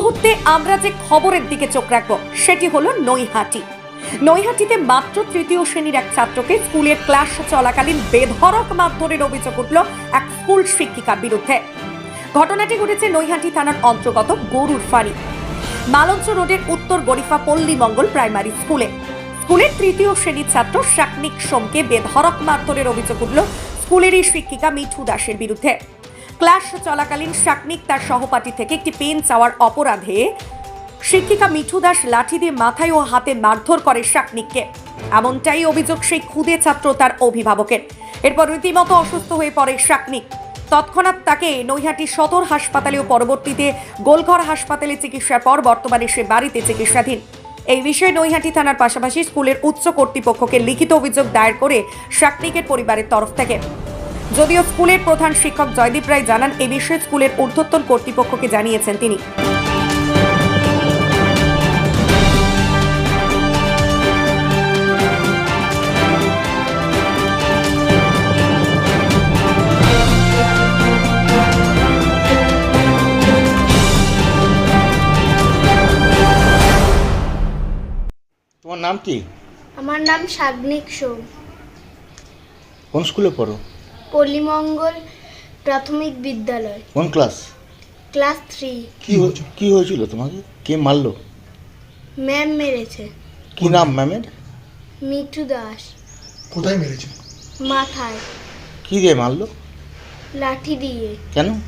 মুহূর্তে আমরা যে খবরের দিকে চোখ রাখব, সেটি হলো নৈহাটি। নৈহাটিতে মাত্র তৃতীয় শ্রেণির এক ছাত্রকে স্কুলের ক্লাস চলাকালীন বেধড়ক মারধরের অভিযোগ উঠল এক স্কুল শিক্ষিকার বিরুদ্ধে। ঘটনাটি ঘটেছে নৈহাটি থানার অন্তর্গত গরুর ফাঁড়ি, মালঞ্চ রোডের উত্তর গরিফা পল্লী মঙ্গল প্রাইমারি স্কুলে। স্কুলের তৃতীয় শ্রেণির ছাত্র শাকনিক সোমকে বেধড়ক মারধরের অভিযোগ উঠল স্কুলেরই শিক্ষিকা মিঠু দাসের বিরুদ্ধে। ক্লাস চলাকালীন শাকনিক তার সহপাঠী থেকে একটি পেন চাওয়ার অপরাধে শিক্ষিকা মিঠু দাস লাঠি দিয়ে মাথায় ও হাতে মারধর করে শাকনিককে এমনটাই অভিযোগ সেই ক্ষুদে ছাত্র তার অভিভাবকের। এরপর রীতিমতো অসুস্থ হয়ে পড়ে শাকনিক তৎক্ষণাৎ তাকে নৈহাটি সদর হাসপাতালে ও পরবর্তীতে গোলঘর হাসপাতালে চিকিৎসার পর বর্তমানে সে বাড়িতে চিকিৎসাধীন। এই বিষয়ে নৈহাটি থানার পাশাপাশি স্কুলের উচ্চ কর্তৃপক্ষকে লিখিত অভিযোগ দায়ের করে শাকনিকের পরিবারের তরফ থেকে। যদিও স্কুলের প্রধান শিক্ষক জয়দীপ রায় জানান এ বিষয়ে স্কুলের ঊর্ধ্বতন কর্তৃপক্ষকে জানিয়েছেন তিনি। তোমার নাম কি? আমার নাম সাগ্নিক সোম। কোন স্কুলে পড়ো? পল্লীমঙ্গল প্রাথমিক বিদ্যালয়। কোন ক্লাস? Class three. কি হয়েছিল কি হয়েছিল তোমাকে? কে মারলো? ম্যাম মেরেছে। কি নাম ম্যামের? মিঠু দাস। কোথায় মেরেছে? মাথায়। কি দিয়ে মারলো? লাঠি দিয়ে। কেন?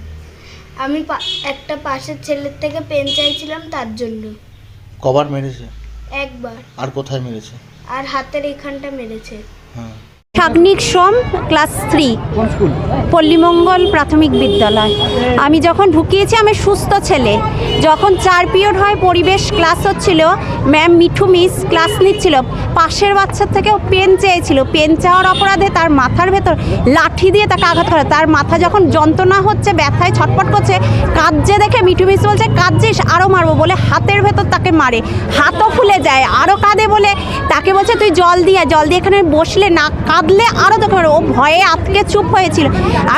আমি পা- একটা পাশের ছেলের থেকে পেন চাইছিলাম তার জন্য। কবার মেরেছে? একবার। আর কোথায় মেরেছে? আর হাতের এখানটা মেরেছে। হ্যাঁ। শাগনিক সোম ক্লাস থ্রি পল্লীমঙ্গল প্রাথমিক বিদ্যালয়। আমি যখন ঢুকিয়েছি আমি সুস্থ ছেলে। যখন চার পিরিয়ড হয় পরিবেশ ক্লাস হচ্ছিল ম্যাম মিঠু মিস ক্লাস নিচ্ছিল পাশের বাচ্চার থেকেও পেন চেয়েছিল। পেন চাওয়ার অপরাধে তার মাথার ভেতর লাঠি দিয়ে তাকে আঘাত করে। তার মাথা যখন যন্ত্রণা হচ্ছে ব্যথায় ছটপট করছে কাঁদছে দেখে মিঠু মিস বলছে কাঁদছিস আরও মারবো বলে হাতের ভেতর তাকে মারে। হাতও ফুলে যায় আরও কাঁদে বলে তাকে বলছে তুই জল দিয়ে জল দিয়ে এখানে বসলে না কাঁদলে আরও তোকে মারবো। ও ভয়ে আতকে চুপ হয়েছিল।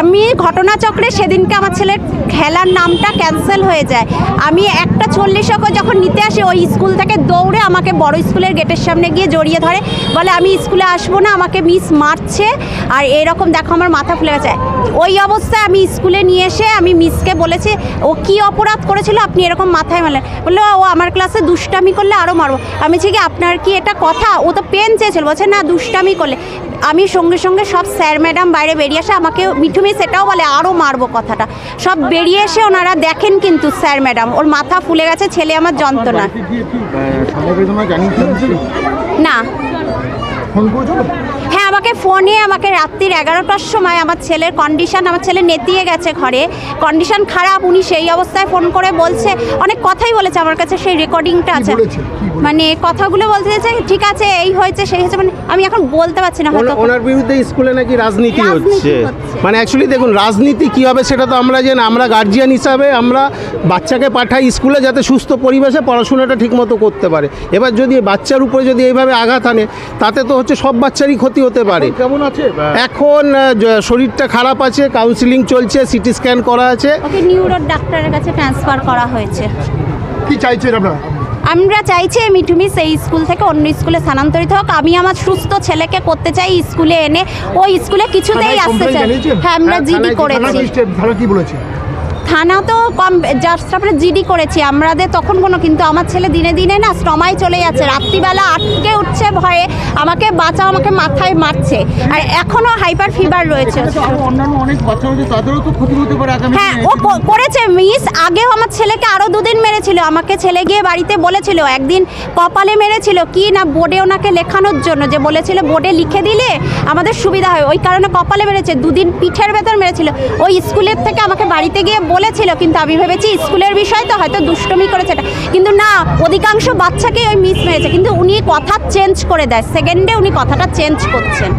আমি ঘটনাচক্রে সেদিনকে আমার ছেলের খেলার নামটা ক্যান্সেল হয়ে যায়। আমি একটা চল্লিশ ওকে যখন নিতে আসি, ওই স্কুল থেকে দৌড়ে আমাকে বড় স্কুলের গেটের সামনে গিয়ে জড়িয়ে ধরে। বলে, আমি স্কুলে আসব না, আমাকে মিস মারছে। আর এরকম দেখো আমার মাথা ফুলে গেছে। ওই অবস্থায় আমি স্কুলে নিয়ে এসে আমি মিসকে বলেছি, ও কি অপরাধ করেছিল? আপনি এরকম মাথায় মারলেন। বলল ও আমার ক্লাসে দুষ্টামি করলে আরও মারবো। আমি বলছি, কি, আপনার কি এটা কথা? ও তো পেন চেয়েছিল। বলছে, না, দুষ্টামি করলে। আমি সঙ্গে সঙ্গে সব স্যার ম্যাডাম বাইরে বেরিয়ে আসে আমাকে মিঠু মিস এটাও বলে আরও মারবো কথাটা। সব বেরিয়ে এসে ওনারা দেখেন কিন্তু স্যার ম্যাডাম ওর মাথা ফুলে গেছে ছেলে আমার যন্ত্রণা। না। আমাকে ফোনে আমাকে রাত্রির এগারোটার সময় আমার ছেলের কন্ডিশন আমার ছেলে নেতিয়ে গেছে ঘরে। কন্ডিশন খারাপ উনি সেই অবস্থায় ফোন করে বলছে অনেক কথাই বলেছে আমার কাছে সেই রেকর্ডিংটা আছে? মানে কথাগুলো বলতে চাইছে ঠিক আছে এই হয়েছে সেই হয়েছে। মানে আমি এখন বলতে পারছি না হয়তো ওনার বিরুদ্ধে স্কুলে নাকি রাজনীতি হচ্ছে। মানে অ্যাকচুয়ালি দেখুন রাজনীতি কী হবে সেটা তো আমরা জানি আমরা গার্জিয়ান হিসাবে আমরা বাচ্চাকে পাঠাই স্কুলে যাতে সুস্থ পরিবেশে পড়াশোনাটা ঠিকমতো করতে পারে। এবার যদি বাচ্চার উপরে যদি এইভাবে আঘাত আনে তাতে তো হচ্ছে সব বাচ্চারই ক্ষতি হতে পারে। কেমন আছে? এখন শরীরটা খারাপ আছে কাউন্সিলিং চলছে সিটি স্ক্যান করা আছে। ওকে নিউরো ডাক্তারের কাছে ট্রান্সফার করা হয়েছে। কি চাইছেন আপনারা আমরা চাইছি এই মিঠুমিস এই স্কুল থেকে অন্য স্কুলে স্থানান্তরিত হোক। আমি আমার সুস্থ ছেলেকে করতে চাই স্কুলে এনে। ওই স্কুলে কিছুতেই আসতে চাই। হ্যাঁ আমরা হ্যাঁ, জিডি করেছি। কি কি বলেছে? থানা তো কম জাস্ট আমরা জিডি করেছি আমাদের তখন কোনো কিন্তু আমার ছেলে দিনে দিনে না স্টমায় চলে যাচ্ছে। রাত্রিবেলা আটকে উঠছে ভয়ে আমাকে বাঁচাও আমাকে মাথায় মারছে। আর এখনও হাইপার ফিভার রয়েছে। হ্যাঁ ও করেছে মিস আগেও আমার ছেলেকে আরও দুদিন মেরেছিল। আমাকে ছেলে গিয়ে বাড়িতে বলেছিল একদিন কপালে মেরেছিল কি না বোর্ডে ওনাকে লেখানোর জন্য যে বলেছিল বোর্ডে লিখে দিলে আমাদের সুবিধা হয়। ওই কারণে কপালে মেরেছে দুদিন পিঠের ভেতর মেরেছিল। ওই স্কুলের থেকে আমাকে বাড়িতে গিয়ে বলেছিল কিন্তু আমি ভেবেছি স্কুলের বিষয় তো হয়তো দুষ্টমি করেছে এটা। কিন্তু না অধিকাংশ বাচ্চাকে ওই মিস মেরেছে কিন্তু উনি কথা চেঞ্জ করে দেয়। সেকেন্ডে উনি কথাটা চেঞ্জ করছেন?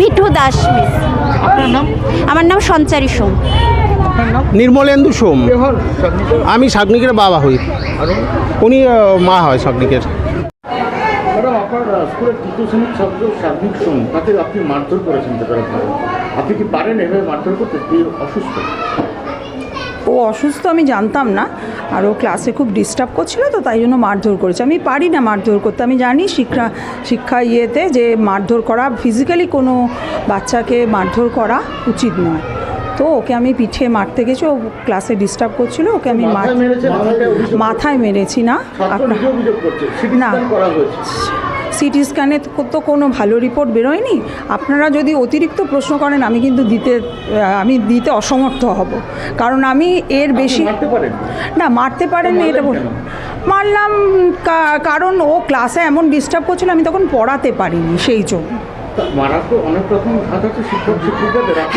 মিঠু দাস মিস আমার নাম সঞ্চারী সোম। নির্মলেন্দু সোম। সাগ্নিকের? আমি শাগনিকের বাবা হই। উনি? উনি মা হয় আপনার স্কুলের তৃতীয় শ্রেণির ছাত্র সোম তাকে আপনি মারধর করেছেন তাদের আপনি কি পারেন এভাবে মারধর করতে? অসুস্থ? ও অসুস্থ আমি জানতাম না। আর ও ক্লাসে খুব ডিস্টার্ব করছিল তো তাই জন্য মারধর করেছে। আমি পারি না মারধর করতে। আমি জানি শিক্ষা শিক্ষা ইয়েতে যে মারধর করা ফিজিক্যালি কোনো বাচ্চাকে মারধর করা উচিত নয়। তো ওকে আমি পিঠে মারতে গেছি ও ক্লাসে ডিস্টার্ব করছিল ওকে আমি মাথায় মেরেছি না? আপনার না। সিটি স্ক্যানে তো কোনো ভালো রিপোর্ট বেরোয়নি। আপনারা যদি অতিরিক্ত প্রশ্ন করেন আমি কিন্তু দিতে আমি দিতে অসমর্থ হব। কারণ আমি এর বেশি না মারতে পারেননি এটা বল- মারলাম কারণ ও ক্লাসে এমন ডিস্টার্ব করছিল আমি তখন পড়াতে পারিনি সেই জন্য।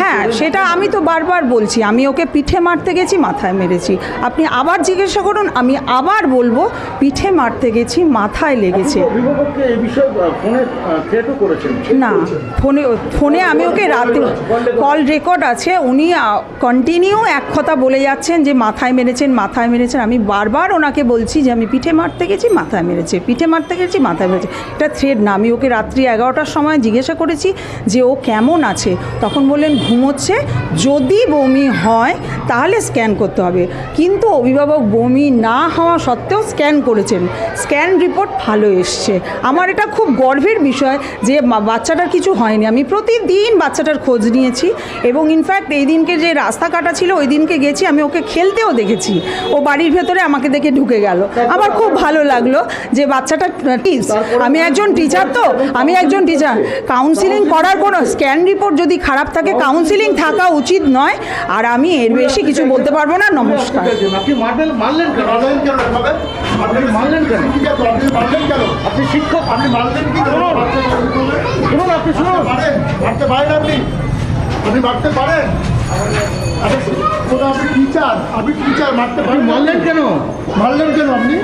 হ্যাঁ সেটা আমি তো বারবার বলছি আমি ওকে পিঠে মারতে গেছি মাথায় মেরেছি। আপনি আবার জিজ্ঞাসা করুন আমি আবার বলব পিঠে মারতে গেছি মাথায় লেগেছে। না ফোনে ফোনে আমি ওকে রাতে কল রেকর্ড আছে। উনি কন্টিনিউ এক কথা বলে যাচ্ছেন যে মাথায় মেরেছেন মাথায় মেরেছেন। আমি বারবার ওনাকে বলছি যে আমি পিঠে মারতে গেছি মাথায় মেরেছে পিঠে মারতে গেছি মাথায় মেরেছে। এটা থ্রেড না আমি ওকে রাত্রি এগারোটার সময় জিজ্ঞাসা করেছি যে ও কেমন আছে। তখন বললেন ঘুমোচ্ছে যদি বমি হয়, তাহলে স্ক্যান করতে হবে। কিন্তু অভিভাবক বমি না হওয়া সত্ত্বেও স্ক্যান করেছেন। স্ক্যান রিপোর্ট ভালো এসছে। আমার এটা খুব গর্বের বিষয় যে বাচ্চাটার কিছু হয়নি। আমি প্রতিদিন বাচ্চাটার খোঁজ নিয়েছি এবং ইনফ্যাক্ট এই দিনকে যে রাস্তা কাটা ছিল, ওই দিনকে গেছি, আমি ওকে খেলতেও দেখেছি। ও বাড়ির ভেতরে আমাকে দেখে ঢুকে গেল। আমার খুব ভালো লাগল যে বাচ্চাটা টিপস আমি একজন টিচার তো, আমি একজন টিচার কাউন্সিলিং করার কোনো স্ক্যান রিপোর্ট যদি খারাপ থাকে কাউন্সিলিং থাকা উচিত নয়। আর আমি এর বেশি কিছু বলতে পারব না নমস্কার। আপনি আপনি মারলেন কেন? আপনি মারলেন কেন? আপনি শিক্ষক আপনি মারলেন কি? কেন? শুনুন আপনি শুনুন। মারতে পারেন? আপনি? আপনি মারতে পারেন? আরে কোথাও আপনি টিচার আপনি টিচার মারতে পারেন মারলেন কেন? মারলেন কেন আপনি?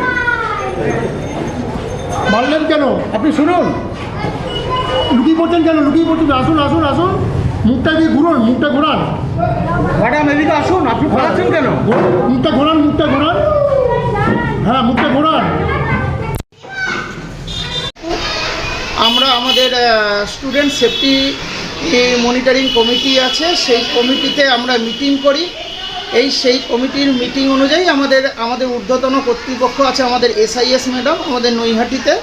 মারলেন কেন? আপনি শুনুন। লুকিয়ে পড়ছেন কেন? লুকিয়ে পড়ছেন আসুন আসুন আসুন। মুখটা দিয়ে ঘুরুন মুখটা ঘোরান। ম্যাডাম এদিকে আসুন আপনি পড়াচ্ছেন কেন? মুখটা ঘোরান মুখটা ঘোরান। হ্যাঁ মুখটা ঘোরান। আমরা আমাদের স্টুডেন্ট সেফটি মনিটরিং কমিটি আছে। সেই কমিটিতে আমরা মিটিং করি। এই সেই কমিটির মিটিং অনুযায়ী আমাদের আমাদের ঊর্ধ্বতন কর্তৃপক্ষ আছে আমাদের এসআইএস ম্যাডাম আমাদের নৈহাটিতে।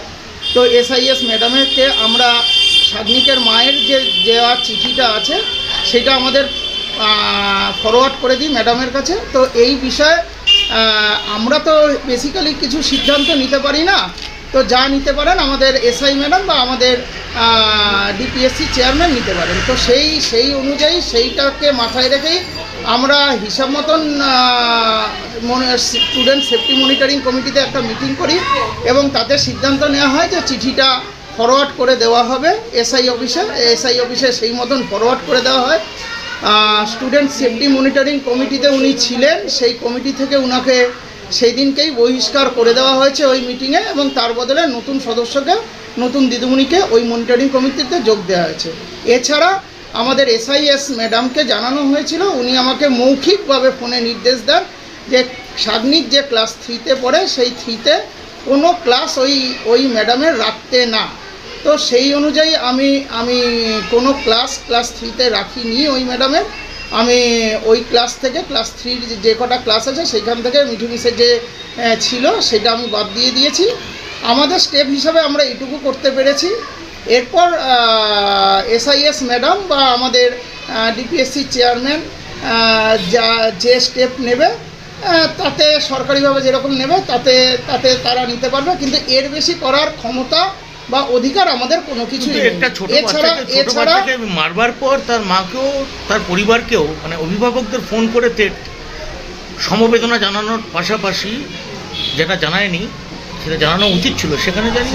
তো এসআইএস ম্যাডামেরকে আমরা সাগ্নিকের মায়ের যে দেওয়া চিঠিটা আছে, সেটা আমাদের ফরওয়ার্ড করে দিই ম্যাডামের কাছে। তো এই বিষয়ে আমরা তো বেসিক্যালি কিছু সিদ্ধান্ত নিতে পারি না। তো যা নিতে পারেন আমাদের এসআই ম্যাডাম বা আমাদের ডিপিএসসি চেয়ারম্যান নিতে পারেন। তো সেই সেই অনুযায়ী সেইটাকে মাথায় রেখেই আমরা হিসাব মতন স্টুডেন্ট সেফটি মনিটরিং কমিটিতে একটা মিটিং করি এবং তাতে সিদ্ধান্ত নেওয়া হয় যে চিঠিটা ফরওয়ার্ড করে দেওয়া হবে এসআই অফিসে এসআই অফিসে সেই মতন ফরওয়ার্ড করে দেওয়া হয়। স্টুডেন্ট সেফটি মনিটরিং কমিটিতে উনি ছিলেন, সেই কমিটি থেকে উনাকে সেই দিনকেই বহিষ্কার করে দেওয়া হয়েছে ওই মিটিংয়ে এবং তার বদলে নতুন সদস্যকে, নতুন দিদিমণিকে ওই মনিটরিং কমিটিতে যোগ দেওয়া হয়েছে। এছাড়া আমাদের এসআইএস ম্যাডামকে জানানো হয়েছিল, উনি আমাকে মৌখিকভাবে ফোনে নির্দেশ দেন যে সাগ্নিক যে ক্লাস থ্রিতে পড়ে, সেই থ্রিতে কোনো ক্লাস ওই ওই ম্যাডামের রাখতে না। তো সেই অনুযায়ী আমি আমি কোনো ক্লাস ক্লাস থ্রিতে রাখিনি ওই ম্যাডামের। আমি ওই ক্লাস থেকে ক্লাস থ্রির যে কটা ক্লাস আছে সেইখান থেকে মিঠুমিশে যে আহ, ছিল সেটা আমি বাদ দিয়ে দিয়েছি। আমাদের স্টেপ হিসাবে আমরা এইটুকু করতে পেরেছি। এরপর এসআইএস ম্যাডাম বা আমাদের ডিপিএসসি চেয়ারম্যান যা যে স্টেপ নেবে তাতে সরকারিভাবে যেরকম নেবে তাতে তাতে তারা নিতে পারবে। কিন্তু এর বেশি করার ক্ষমতা বা অধিকার আমাদের কোনো কিছু একটা ছোট এছাড়া মারবার পর তার মাকেও তার পরিবারকেও মানে অভিভাবকদের ফোন করে সমবেদনা জানানোর পাশাপাশি যেটা জানায়নি সেটা জানানো উচিত ছিল সেখানে জানি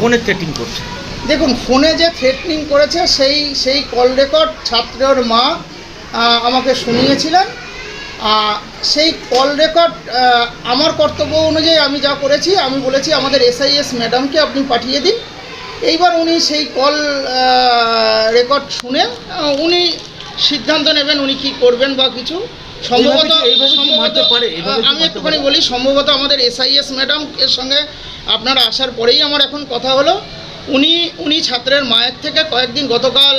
ফোনে থ্রেটিং করছে। দেখুন ফোনে যে থ্রেটনিং করেছে সেই সেই কল রেকর্ড ছাত্রের মা আহ, আমাকে শুনিয়েছিলেন। সেই কল রেকর্ড আমার কর্তব্য অনুযায়ী আমি যা করেছি আমি বলেছি আমাদের এসআইএস ম্যাডামকে আপনি পাঠিয়ে দিন। এইবার উনি সেই কল রেকর্ড শুনে উনি সিদ্ধান্ত নেবেন উনি কি করবেন বা কিছু। সম্ভবত আমি একটুখানি বলি সম্ভবত আমাদের এসআইএস ম্যাডাম এর সঙ্গে আপনারা আসার পরেই আমার এখন কথা হলো। উনি উনি ছাত্রের মায়ের থেকে কয়েকদিন গতকাল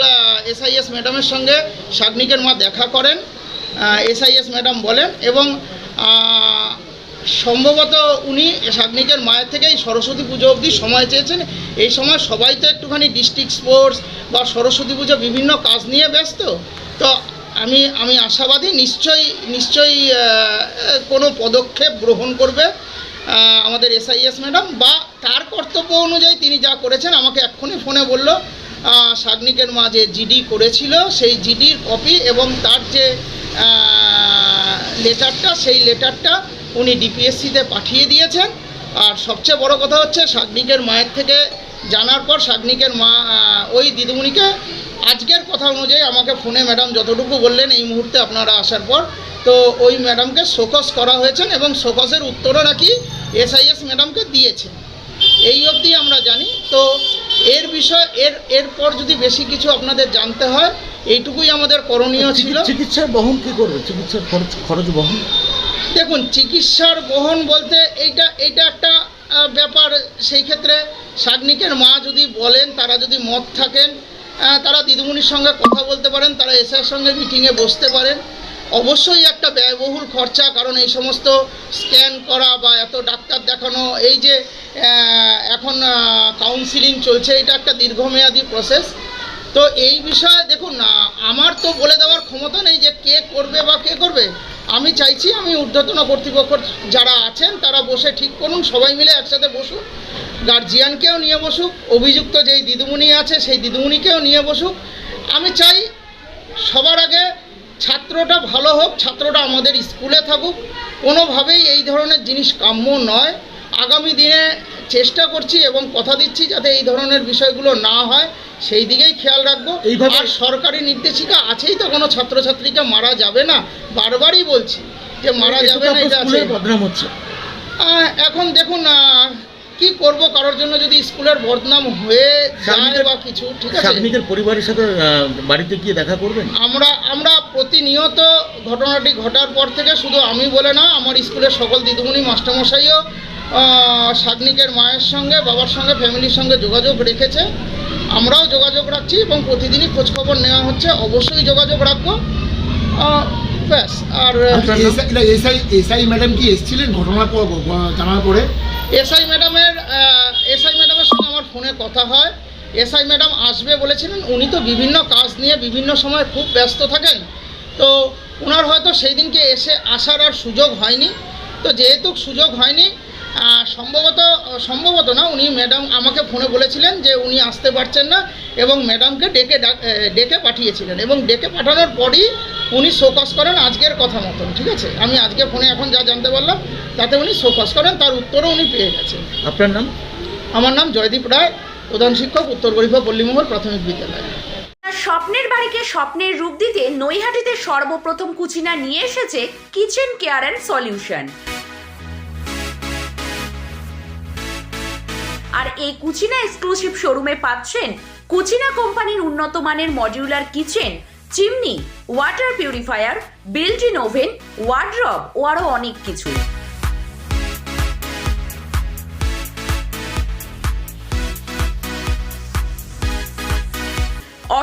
এসআইএস ম্যাডামের সঙ্গে সাগ্নিকের মা দেখা করেন। এসআইএস ম্যাডাম বলেন এবং সম্ভবত উনি শাগনিকের মায়ের থেকেই সরস্বতী পুজো অবধি সময় চেয়েছেন। এই সময় সবাই তো একটুখানি ডিস্ট্রিক্ট স্পোর্টস বা সরস্বতী পুজো বিভিন্ন কাজ নিয়ে ব্যস্ত। তো আমি আমি আশাবাদী নিশ্চয়ই নিশ্চয়ই কোনো পদক্ষেপ গ্রহণ করবে আমাদের এসআইএস ম্যাডাম বা তার কর্তব্য অনুযায়ী তিনি যা করেছেন আমাকে এক্ষুনি ফোনে বলল আহ, শাগনিকের মা যে জিডি করেছিল সেই জিডির কপি এবং তার যে লেটারটা, সেই লেটারটা উনি ডিপিএসসিতে পাঠিয়ে দিয়েছেন। আর সবচেয়ে বড় কথা হচ্ছে শাগনিকের মায়ের থেকে জানার পর শাগনিকের মা ওই দিদিমণিকে আজকের কথা অনুযায়ী আমাকে ফোনে ম্যাডাম যতটুকু বললেন, এই মুহূর্তে আপনারা আসার পর। তো ওই ম্যাডামকে শোকস করা হয়েছেন এবং শোকসের উত্তরও নাকি এসআইএস ম্যাডামকে দিয়েছেন। এই অবধি আমরা জানি। তো এর বিষয় এর এরপর যদি বেশি কিছু আপনাদের জানতে হয় এইটুকুই আমাদের করণীয় ছিল। চিকিৎসার বহন কি করবে? চিকিৎসার খরচ খরচ বহন? দেখুন চিকিৎসার বহন বলতে এইটা এইটা একটা ব্যাপার। সেই ক্ষেত্রে শাগনিকের মা যদি বলেন তারা যদি মত থাকেন তারা দিদিমণির সঙ্গে কথা বলতে পারেন তারা এসআর সঙ্গে মিটিংয়ে বসতে পারেন। অবশ্যই একটা ব্যয়বহুল খরচা, কারণ এই সমস্ত স্ক্যান করা বা এত ডাক্তার দেখানো, এই যে এখন কাউন্সিলিং চলছে, এটা একটা দীর্ঘমেয়াদী প্রসেস তো এই বিষয়ে দেখুন না আমার তো বলে দেওয়ার ক্ষমতা নেই যে কে করবে বা কে করবে। আমি চাইছি, আমি ঊর্ধ্বতন কর্তৃপক্ষ যারা আছেন, তারা বসে ঠিক করুন, সবাই মিলে একসাথে বসুক। গার্জিয়ানকেও নিয়ে বসুক, অভিযুক্ত যেই দিদিমণি আছে, সেই দিদিমণিকেও নিয়ে বসুক। আমি চাই, সবার আগে ছাত্রটা ভালো হোক ছাত্রটা আমাদের স্কুলে থাকুক কোনোভাবেই এই ধরনের জিনিস কাম্য নয়। আগামী দিনে চেষ্টা করছি এবং কথা দিচ্ছি যাতে এই ধরনের বিষয়গুলো না হয় সেই দিকেই খেয়াল রাখব। আর সরকারি নির্দেশিকা আছেই তো কোনো ছাত্রছাত্রীকে মারা যাবে না। বারবারই বলছি যে মারা যাবে না এটা আছে। এখন দেখুন কি করব কারোর জন্য যদি স্কুলের বদনাম হয়ে যায় বা কিছু ঠিক আছে? শাগনিকের পরিবারের সাথে বাড়িতে গিয়ে দেখা করবেন? আমরা আমরা প্রতিনিয়ত ঘটনাটি ঘটার পর থেকে শুধু আমি বলে না আমার স্কুলের সকল দিদিমণি মাস্টারমশাইও আহ, শাগনিকের মায়ের সঙ্গে বাবার সঙ্গে ফ্যামিলির সঙ্গে যোগাযোগ রেখেছে। আমরাও যোগাযোগ রাখছি এবং প্রতিদিনই খোঁজখবর নেওয়া হচ্ছে। অবশ্যই যোগাযোগ রাখব। ব্যাস আর এসআই এসআই ম্যাডাম কি এসেছিলেন ঘটনার পর জানার পরে? এসআই ম্যাডামের এসআই ম্যাডামের সঙ্গে আমার ফোনে কথা হয়। এসআই ম্যাডাম আসবে বলেছিলেন, উনি তো বিভিন্ন কাজ নিয়ে বিভিন্ন সময় খুব ব্যস্ত থাকেন। তো ওনার হয়তো সেই দিনকে এসে আসার আর সুযোগ হয়নি। তো যেহেতু সুযোগ হয়নি সম্ভবত সম্ভবত না, উনি ম্যাডাম আমাকে ফোনে বলেছিলেন যে উনি আসতে পারছেন না এবং ম্যাডামকে ডেকে ডাক- পাঠিয়েছিলেন এবং ডেকে পাঠানোর পরই উনি শোকস করেন আজকের কথা মতন, ঠিক আছে? আমি আজকে ফোনে এখন যা জানতে পারলাম, তাতে উনি শোকস করেন, তার উত্তরও উনি পেয়ে গেছেন। আপনার নাম? আমার নাম জয়দীপ রায়, প্রধান শিক্ষক, উত্তর গরিফা পল্লীমহল প্রাথমিক বিদ্যালয়। স্বপ্নের বাড়িকে স্বপ্নের রূপ দিতে নৈহাটিতে সর্বপ্রথম কুচিনা নিয়ে এসেছে কিচেন কেয়ার অ্যান্ড সলিউশন। আর এই কুচিনা এক্সক্লুসিভ শোরুমে পাচ্ছেন কুচিনা কোম্পানির উন্নত মানের modular kitchen chimney water purifier built in oven wardrobe ও আরও অনেক কিছু।